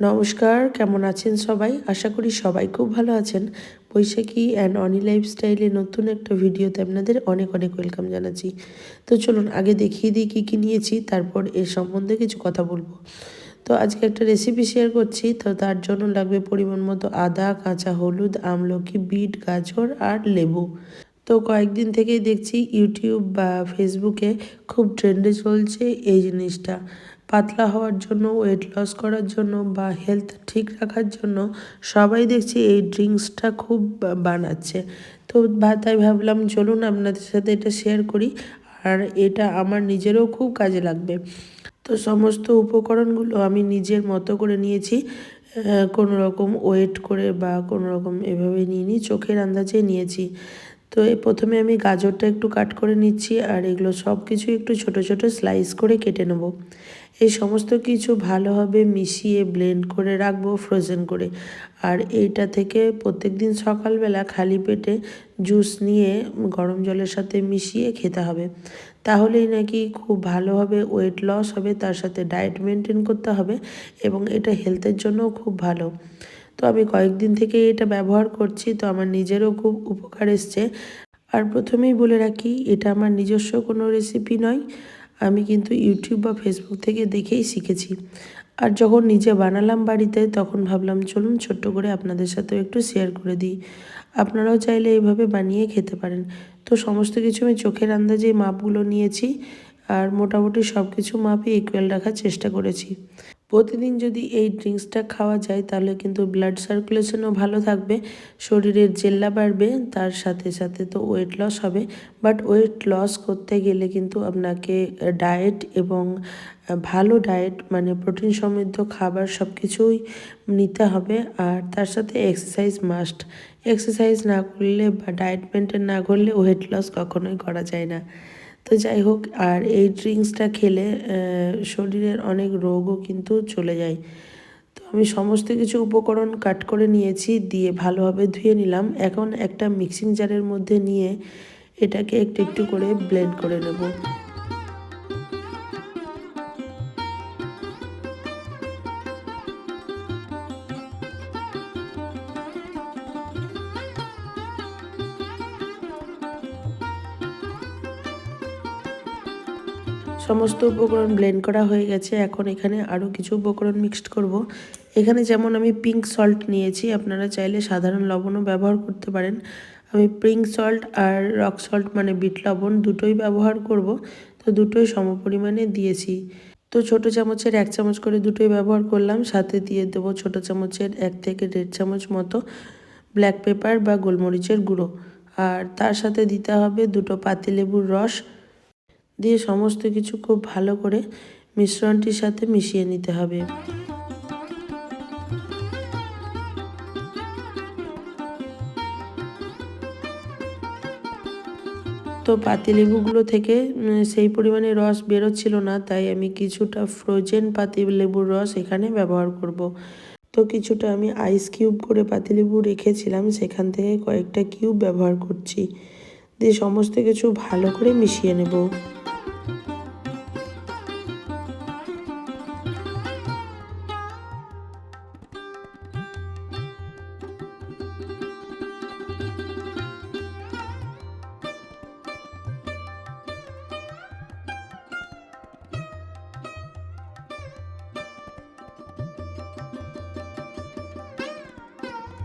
নমস্কার, কেমন আছেন সবাই? আশা করি সবাই খুব ভালো আছেন। বৈশাখী অ্যান্ড অনি লাইফস্টাইলে নতুন একটা ভিডিওতে আপনাদের অনেক অনেক ওয়েলকাম জানাচ্ছি। তো চলুন আগে দেখিয়ে দিই কী কী নিয়েছি, তারপর এর সম্বন্ধে কিছু কথা বলব। তো আজকে একটা রেসিপি শেয়ার করছি, তো তার জন্য লাগবে পরিমাণ মতো আদা, কাঁচা হলুদ, আমলকি, বিট, গাজর আর লেবু। তো কয়েকদিন থেকেই দেখছি ইউটিউব বা ফেসবুকে খুব ট্রেন্ডে চলছে এই জিনিসটা। পাতলা হওয়ার জন্য ওয়েট লস করার জন্য বা হেলথ ঠিক রাখার জন্য সবাই দেখছি এই ড্রিঙ্কসটা খুব বানাচ্ছে। তো তাই ভাবলাম চলুন আপনাদের সাথে এটা শেয়ার করি আর এটা আমার নিজেরও খুব কাজে লাগবে। তো সমস্ত উপকরণগুলো আমি নিজের মতো করে নিয়েছি। কোনো রকম ওয়েট করে বা কোনো রকম এভাবে নিয়ে নিই চোখের আন্দাজে নিয়েছি। তো প্রথমে আমি গাজরটা একটু কাট করে নিচ্ছি আর এগুলো সব কিছু একটু ছোট ছোট স্লাইস করে কেটে নেব। এই সমস্ত কিছু ভালোভাবে মিশিয়ে ব্লেন্ড করে রাখব ফ্রোজেন করে। আর এইটা থেকে প্রত্যেক দিন সকালবেলা খালি পেটে জুস নিয়ে গরম জলের সাথে মিশিয়ে খেতে হবে। তাহলেই নাকি খুব ভালোভাবে ওয়েট লস হবে, তার সাথে ডায়েট মেনটেন করতে হবে এবং এটা হেলথের জন্যও খুব ভালো। তো আমি কয়েকদিন থেকে এটা ব্যবহার করছি, তো আমার নিজেরও খুব উপকার এসছে। আর প্রথমেই বলে রাখি, এটা আমার নিজস্ব কোনো রেসিপি নয়, আমি কিন্তু ইউটিউব বা ফেসবুক থেকে দেখেই শিখেছি। আর যখন নিজে বানালাম বাড়িতে, তখন ভাবলাম, চলুন ছোট্ট করে আপনাদের সাথেও একটু শেয়ার করে দিই। আপনারাও চাইলে এইভাবে বানিয়ে খেতে পারেন। তো সমস্ত কিছু আমি চোখের আন্দাজে মাপগুলো নিয়েছি, আর মোটামুটি সব কিছু মাপই ইকুয়াল রাখার চেষ্টা করেছি। প্রতিদিন যদি এই ড্রিঙ্কসটা খাওয়া যায়, তাহলে কিন্তু ব্লাড সার্কুলেশনও ভালো থাকবে, শরীরের জেল্লা বাড়বে, তার সাথে সাথে তো ওয়েট লস হবে। বাট ওয়েট লস করতে গেলে কিন্তু আপনাকে ডায়েট এবং ভালো ডায়েট মানে প্রোটিন সমৃদ্ধ খাবার সব কিছুই নিতে হবে। আর তার সাথে এক্সারসাইজ মাস্ট। এক্সারসাইজ না করলে বা ডায়েট মেনটেন না করলে ওয়েট লস কখনোই করা যায় না। তো যাই হোক, আর এই ড্রিঙ্কসটা খেলে শরীরের অনেক রোগও কিন্তু চলে যায়। তো আমি সমস্ত কিছু উপকরণ কাট করে নিয়েছি, দিয়ে ভালোভাবে ধুয়ে নিলাম। এখন একটা মিক্সিং জারের মধ্যে নিয়ে এটাকে একটু একটু করে ব্লেন্ড করে নেব। সমস্ত উপকরণ ব্লেন্ড করা হয়ে গেছে। এখন এখানে আরও কিছু উপকরণ মিক্সড করব। এখানে যেমন আমি পিঙ্ক সল্ট নিয়েছি, আপনারা চাইলে সাধারণ লবণও ব্যবহার করতে পারেন। আমি পিঙ্ক সল্ট আর রক সল্ট মানে বিট লবণ দুটোই ব্যবহার করব। তো দুটোই সমপরিমাণে দিয়েছি। তো ছোট চামচের এক চামচ করে দুটোই ব্যবহার করলাম। সাথে দিয়ে দেবো ছোট চামচের এক থেকে দেড় চামচ মতো ব্ল্যাক পেপার বা গোলমরিচের গুঁড়ো। আর তার সাথে দিতে হবে দুটো পাতিলেবুর রস। দিয়ে সমস্ত কিছু খুব ভালো করে মিশ্রণটির সাথে মিশিয়ে নিতে হবে। তো পাতিলেবুগুলো থেকে সেই পরিমাণে রস বেরোচ্ছিল না, তাই আমি কিছুটা ফ্রোজেন পাতিলেবুর রস এখানে ব্যবহার করব। তো কিছুটা আমি আইস কিউব করে পাতিলেবু রেখেছিলাম, সেখান থেকে কয়েকটা কিউব ব্যবহার করছি। দিয়ে সমস্ত কিছু ভালো করে মিশিয়ে নেব।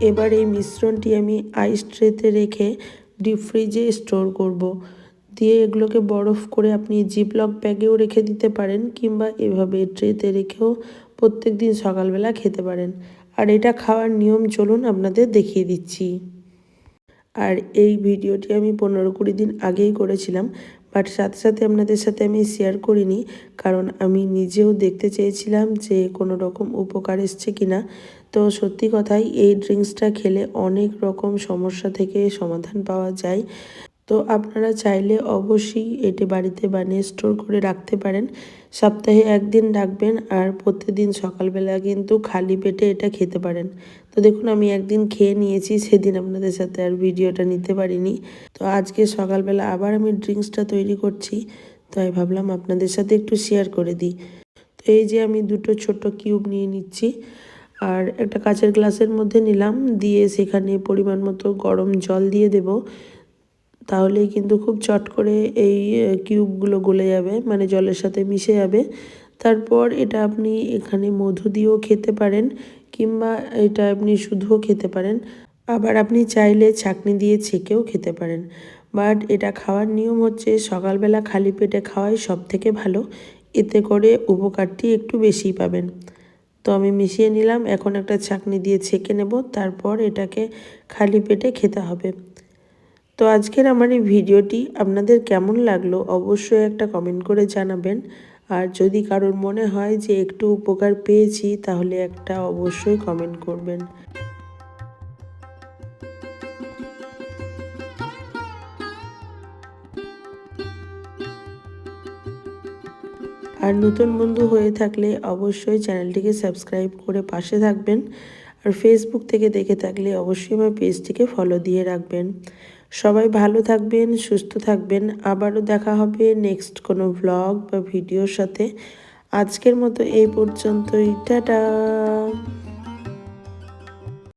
এবার এই মিশ্রণটি আমি আইস ট্রেতে রেখে ডিপ ফ্রিজে স্টোর করব। দিয়ে এগুলোকে বরফ করে আপনি জিপলক ব্যাগেও রেখে দিতে পারেন কিংবা এভাবে ট্রেতে রেখেও প্রত্যেক দিন সকালবেলা খেতে পারেন। আর এটা খাওয়ার নিয়ম চলুন আপনাদের দেখিয়ে দিচ্ছি। আর এই ভিডিওটি আমি পনেরো কুড়ি দিন আগেই করেছিলাম বাট সাথে সাথে আপনাদের সাথে আমি শেয়ার করিনি, কারণ আমি নিজেও দেখতে চেয়েছিলাম যে কোনো রকম উপকার এসছে কিনা। তো সত্যি কথাই এই ড্রিঙ্কসটা খেলে অনেক রকম সমস্যা থেকে সমাধান পাওয়া যায়। তো আপনারা চাইলে অবশ্যই এটি বাড়িতে বানিয়ে স্টোর করে রাখতে পারেন। সপ্তাহে একদিন রাখবেন আর প্রতিদিন সকালবেলা কিন্তু খালি পেটে এটা খেতে পারেন। তো দেখুন, আমি একদিন খেয়ে নিয়েছি, সেদিন আপনাদের সাথে আর ভিডিওটা নিতে পারিনি। তো আজকে সকালবেলা আবার আমি ড্রিঙ্কসটা তৈরি করছি। তো আমি ভাবলাম আপনাদের সাথে একটু শেয়ার করে দিই। তো এই যে আমি দুটো ছোট কিউব নিয়ে নিচ্ছি। আর একটা কাচের গ্লাসের মধ্যে নিলাম, দিয়ে সেখানে পরিমাণ মতো গরম জল দিয়ে দেব। তাহলেই কিন্তু খুব চট করে এই কিউবগুলো গলে যাবে মানে জলের সাথে মিশে যাবে। তারপর এটা আপনি এখানে মধু দিয়েও খেতে পারেন, কিংবা এটা আপনি শুধুও খেতে পারেন। আবার আপনি চাইলে ছাকনি দিয়ে ছেঁকেও খেতে পারেন। বাট এটা খাওয়ার নিয়ম হচ্ছে সকালবেলা খালি পেটে খাওয়াই সব থেকে ভালো। এতে করে উপকারটি একটু বেশিই পাবেন। তো আমি মিশিয়ে নিলাম। এখন একটা ছাকনি দিয়ে ছেঁকে নেব। তারপর এটাকে খালি পেটে খেতে হবে। তো আজকের আমার এই ভিডিওটি আপনাদের কেমন লাগল অবশ্যই একটা কমেন্ট করে জানাবেন। আর যদি কারোর মনে হয় যে একটু উপকার পেয়েছি, তাহলে একটা অবশ্যই কমেন্ট করবেন। আর নতুন বন্ধু হয়ে থাকলে অবশ্যই চ্যানেলটিকে সাবস্ক্রাইব করে পাশে থাকবেন আর ফেসবুক থেকে দেখে থাকলে অবশ্যই আমার পেজটিকে ফলো দিয়ে রাখবেন। সবাই ভালো থাকবেন, সুস্থ থাকবেন। আবারও দেখা হবে নেক্সট কোনো ব্লগ বা ভিডিওর সাথে। আজকের মতো এই পর্যন্তই। টাটা!